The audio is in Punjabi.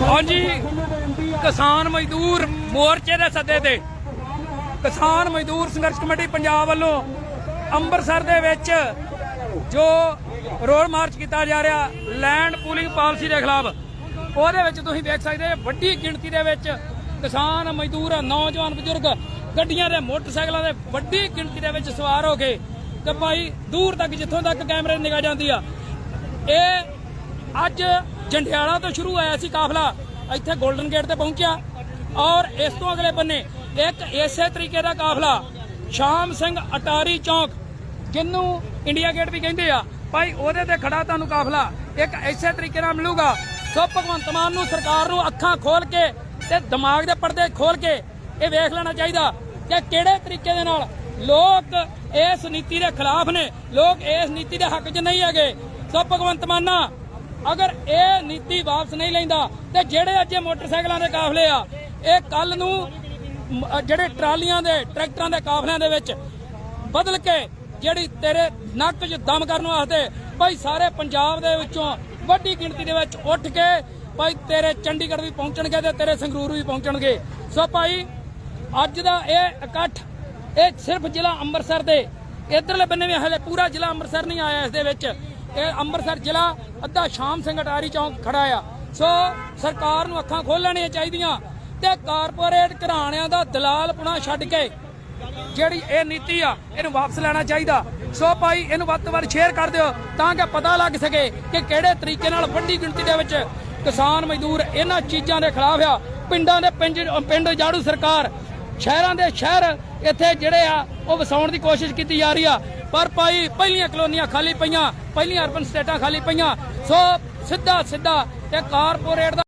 ਹਾਂਜੀ, ਕਿਸਾਨ ਮਜ਼ਦੂਰ ਮੋਰਚੇ ਦੇ ਸੱਦੇ ਤੇ। ਕਿਸਾਨ ਮਜ਼ਦੂਰ ਸੰਘਰਸ਼ ਕਮੇਟੀ ਪੰਜਾਬ ਵੱਲੋਂ ਅੰਮ੍ਰਿਤਸਰ ਦੇ ਵਿੱਚ ਜੋ ਰੋਡ ਮਾਰਚ ਕੀਤਾ ਜਾ ਰਿਹਾ, ਲੈਂਡ ਪੂਲਿੰਗ ਪਾਲਿਸੀ ਦੇ ਖਿਲਾਫ। ਉਹਦੇ ਵਿੱਚ ਤੁਸੀਂ ਵੇਖ ਸਕਦੇ ਹੋ, ਵੱਡੀ ਗਿਣਤੀ ਦੇ ਵਿੱਚ ਕਿਸਾਨ ਮਜ਼ਦੂਰ, ਨੌਜਵਾਨ ਬਜ਼ੁਰਗ ਗੱਡੀਆਂ ਦੇ ਮੋਟਰਸਾਈਕਲਾਂ ਦੇ ਵੱਡੀ ਗਿਣਤੀ ਦੇ ਵਿੱਚ ਸਵਾਰ ਹੋ ਕੇ ਤੇ ਭਾਈ ਦੂਰ ਤੱਕ, ਜਿੱਥੋਂ ਤੱਕ ਕੈਮਰੇ ਦੀ ਜਾਂਦੀ ਆ, ਇਹ ਅੱਜ ਜੰਡਿਆਲਾ ਤੋਂ ਸ਼ੁਰੂ ਹੋਇਆ ਸੀ ਕਾਫਲਾ, ਇੱਥੇ 골ਡਨ ਗੇਟ ਤੇ ਪਹੁੰਚਿਆ ਔਰ ਇਸ ਤੋਂ ਅਗਲੇ ਬੰਨੇ ਇੱਕ ਇਸੇ ਤਰੀਕੇ ਦਾ ਕਾਫਲਾ, ਸ਼ਾਮ ਸਿੰਘ ਅਟਾਰੀ ਚੌਕ, ਜਿਹਨੂੰ ਇੰਡੀਆ ਗੇਟ ਵੀ ਕਹਿੰਦੇ ਆ। ਭਾਈ, ਉਹਦੇ ਤੇ ਖੜਾ ਤੁਹਾਨੂੰ ਕਾਫਲਾ, ਇੱਕ ਇਸੇ ਤਰੀਕੇ ਨਾਲ ਮਿਲੂਗਾ। ਸੋ ਭਗਵੰਤ ਮਾਨ ਨੂੰ ਸਰਕਾਰ ਨੂੰ ਅੱਖਾਂ ਖੋਲ ਕੇ ਤੇ ਦਿਮਾਗ ਦੇ ਪਰਦੇ ਖੋਲ ਕੇ ਇਹ ਵੇਖ ਲੈਣਾ ਚਾਹੀਦਾ ਕਿ ਕਿਹੜੇ ਤਰੀਕੇ ਦੇ ਨਾਲ ਲੋਕ ਇਸ ਨੀਤੀ ਦੇ ਖਿਲਾਫ ਨੇ, ਲੋਕ ਇਸ ਨੀਤੀ ਦੇ ਹੱਕ 'ਚ ਨਹੀਂ ਹੈਗੇ। ਸੋ ਭਗਵੰਤ ਮਾਨਾ ਅਗਰ ਇਹ ਨੀਤੀ ਵਾਪਸ ਨਹੀਂ ਲੈਂਦਾ ਤੇ ਜਿਹੜੇ ਅੱਜ ਮੋਟਰਸਾਈਕਲਾਂ ਦੇ ਕਾਫਲੇ ਆ, ਇਹ ਕੱਲ ਨੂੰ ਜਿਹੜੇ ਟਰਾਲੀਆਂ ਦੇ, ਟਰੈਕਟਰਾਂ ਦੇ ਕਾਫਲਿਆਂ ਦੇ ਵਿੱਚ ਬਦਲ ਕੇ ਜਿਹੜੀ ਤੇਰੇ ਨੱਕ 'ਚ ਦਮ ਕਰਨ ਵਾਸਤੇ ਭਾਈ ਸਾਰੇ ਪੰਜਾਬ ਦੇ ਵਿੱਚੋਂ ਵੱਡੀ ਗਿਣਤੀ ਦੇ ਵਿੱਚ ਉੱਠ ਕੇ ਭਾਈ ਤੇਰੇ ਚੰਡੀਗੜ੍ਹ ਵੀ ਪਹੁੰਚਣਗੇ ਤੇ ਤੇਰੇ ਸੰਗਰੂਰ ਵੀ ਪਹੁੰਚਣਗੇ। ਸੋ ਭਾਈ, ਅੱਜ ਦਾ ਇਹ ਇਕੱਠ, ਇਹ ਸਿਰਫ ਜ਼ਿਲ੍ਹਾ ਅੰਮ੍ਰਿਤਸਰ ਦੇ, ਇਧਰਲੇ ਬੰਨੇ ਵੀ ਹਲੇ ਪੂਰਾ ਜ਼ਿਲ੍ਹਾ ਅੰਮ੍ਰਿਤਸਰ ਨਹੀਂ ਆਇਆ ਇਸ ਦੇ ਵਿੱਚ। ਇਹ ਅੰਮ੍ਰਿਤਸਰ ਜ਼ਿਲ੍ਹਾ ਅੱਧਾ ਸ਼ਾਮ ਸਿੰਘ ਅਟਾਰੀ ਚੌਂਕ ਖੜਾ ਆ। ਸੋ ਸਰਕਾਰ ਨੂੰ ਅੱਖਾਂ ਖੋਲਣੀਆਂ ਚਾਹੀਦੀਆਂ ਤੇ ਕਾਰਪੋਰੇਟ ਘਰਾਣਿਆਂ ਦਾ ਦਲਾਲਪੁਣਾ ਛੱਡ ਕੇ ਜਿਹੜੀ ਇਹ ਨੀਤੀ ਆ, ਇਹਨੂੰ ਵਾਪਸ ਲੈਣਾ ਚਾਹੀਦਾ। ਸੋ ਭਾਈ, ਇਹਨੂੰ ਵੱਧ ਤੋਂ ਵੱਧ ਸ਼ੇਅਰ ਕਰ ਦਿਓ ਤਾਂ ਕਿ ਪਤਾ ਲੱਗ ਸਕੇ ਕਿ ਕਿਹੜੇ ਤਰੀਕੇ ਨਾਲ ਵੱਡੀ ਗਿਣਤੀ ਦੇ ਵਿੱਚ ਕਿਸਾਨ ਮਜ਼ਦੂਰ ਇਹਨਾਂ ਚੀਜ਼ਾਂ ਦੇ ਖਿਲਾਫ ਆ। ਪਿੰਡਾਂ ਦੇ ਪਿੰਡ ਪਿੰਡ ਜਾੜੂ ਸਰਕਾਰ ਸ਼ਹਿਰਾਂ ਦੇ ਸ਼ਹਿਰ ਇੱਥੇ ਜਿਹੜੇ ਆ, ਉਹ ਵਸਾਉਣ ਦੀ ਕੋਸ਼ਿਸ਼ ਕੀਤੀ ਜਾ ਰਹੀ ਆ। ਪਰ ਭਾਈ, ਪਹਿਲੀਆਂ ਕਲੋਨੀਆਂ ਖਾਲੀ ਪਈਆਂ, ਪਹਿਲੀਆਂ ਅਰਬਨ ਸਟੇਟਾਂ ਖਾਲੀ ਪਈਆਂ। ਸੋ ਸਿੱਧਾ ਸਿੱਧਾ ਤੇ ਕਾਰਪੋਰੇਟ ਦਾ